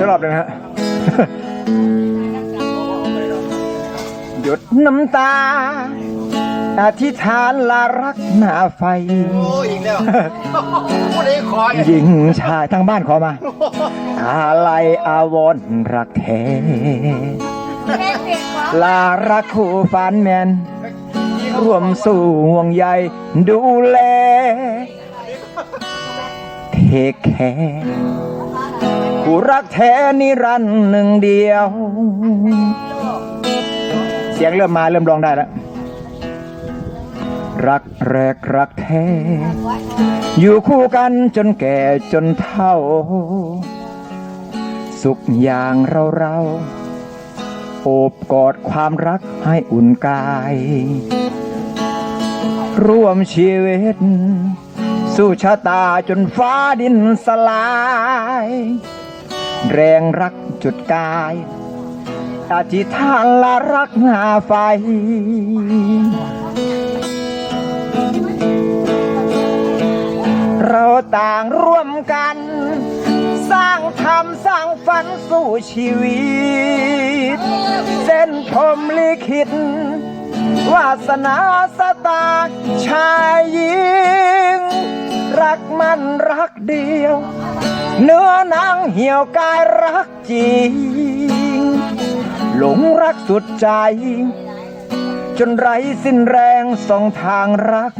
สักรอบหนึ่งฮะหยดน้ำตา อธิษฐานลารักหนาไฟ โอ้ยอีแล้วพูดเองขออีกหญิงชายทางบ้านขอมาอาลัยอาวรณ์รักแท้ ลารักคู่ฝันแมนร่วมสู่ห่วงใยดูแล เทคแคร์ูรักแท้นิรันดร์หนึ่งเดียว เสียงเริ่มมาเริ่มร้องได้แล้ว รักแรกรักแท้ อยู่คู่กันจนแก่จนเฒ่า สุขอย่างเราเราโอบกอดความรักให้อุ่นกาย ร่วมชีวิต สู้ชะตาจนฟ้าดินสลาย แรงรักจุดกายอธิษฐานละรักหน้าไฟ เราต่างร่วมกัน สร้างธรรมสร้างฝันสู่ชีวิต เส้นพรมลิขิตวาสนาสตากชายหญิง นรักเดียว เนื้อนังเหี่ยวกายรักจริง หลงรักสุดใจ จนไร้สิ้นแรงสองทางรัก